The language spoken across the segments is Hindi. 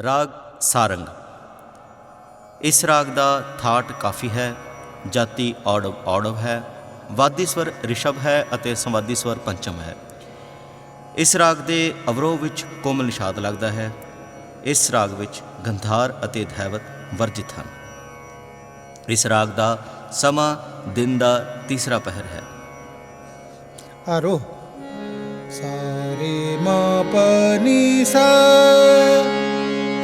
ਰਾਗ ਸਾਰੰਗ। ਇਸ ਰਾਗ ਦਾ ਥਾਟ ਕਾਫੀ ਹੈ, ਜਾਤੀ ਔੜਵ ਔੜਵ ਹੈ, ਵਾਦੀ ਸਵਰ ਰਿਸ਼ਭ ਹੈ ਅਤੇ ਸੰਵਾਦੀ ਸਵਰ ਪੰਚਮ ਹੈ। ਇਸ ਰਾਗ ਦੇ ਅਵਰੋਹ ਵਿੱਚ ਕੋਮਲ ਨਿਸ਼ਾਦ ਲੱਗਦਾ ਹੈ। ਇਸ ਰਾਗ ਵਿੱਚ ਗੰਧਾਰ ਅਤੇ ਧੈਵਤ ਵਰਜਿਤ ਹਨ। ਇਸ ਰਾਗ ਦਾ ਸਮਾਂ ਦਿਨ ਦਾ ਤੀਸਰਾ ਪਹਿਰ ਹੈ। ਆਰੋਹ। ਸਾਰੇ ਮਾਪਨੀ ਸਾ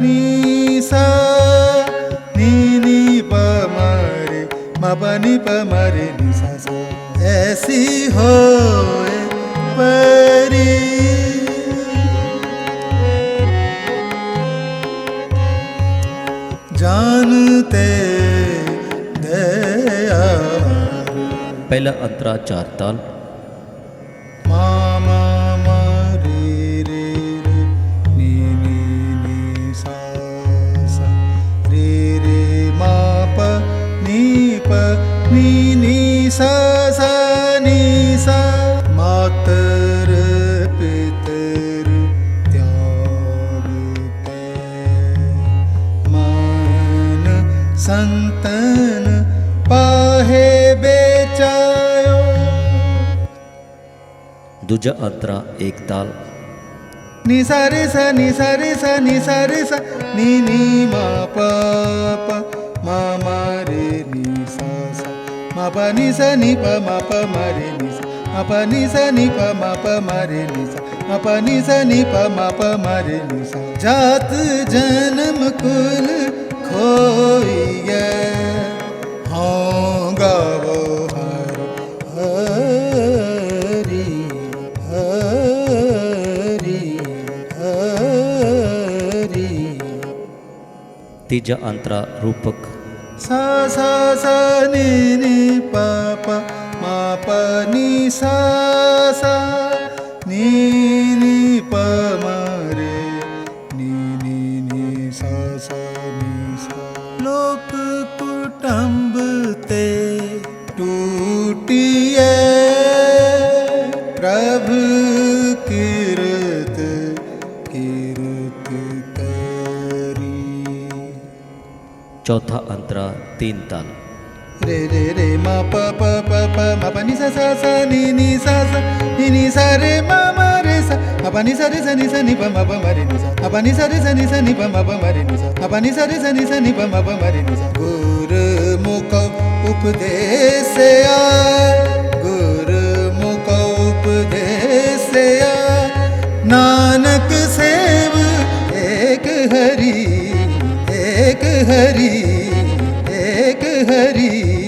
ni sa ni ni pa mare ma pa ni pa mare ni sa sa ऐसी हो परी जानते दया पहला अंतरा चार ताल प नि नि स नि स मातर पितर त्यागत मान संतन पाहे बेचायो। दुजा अंतरा एक ताल। निसारे स निसारे स निसारे स नी नि मा अपनी सनी पम पमरे निस अपनी सनी पम पमरे निस अपनी सनी पम पमरे निस जात जन्म कुल खोइय होगा वो तीजा अंतरा रूपक सा सा सा नी नि सा नीनी नी नीनी प म रे नी सा नी सा लोक कुटुंब ते टूटिए, प्रभु कीरत कीरत करी। चौथा अंतरा, तीन ताल। रे रे रे ma pa pa pa pa ma pa ni sa sa sa ni ni sa sa ni ni sa re ma ma re sa ma pa ni sa re sa ni sa ni pa ma pa ma re ni sa ma pa ni sa re sa ni sa ni pa ma pa ma re ni sa ma pa ni sa re sa ni sa ni pa ma pa ma re ni sa गुर मुख उपदेश आय गुर मुख उपदेश आय नानक सेव एक हरि एक हरि एक हरि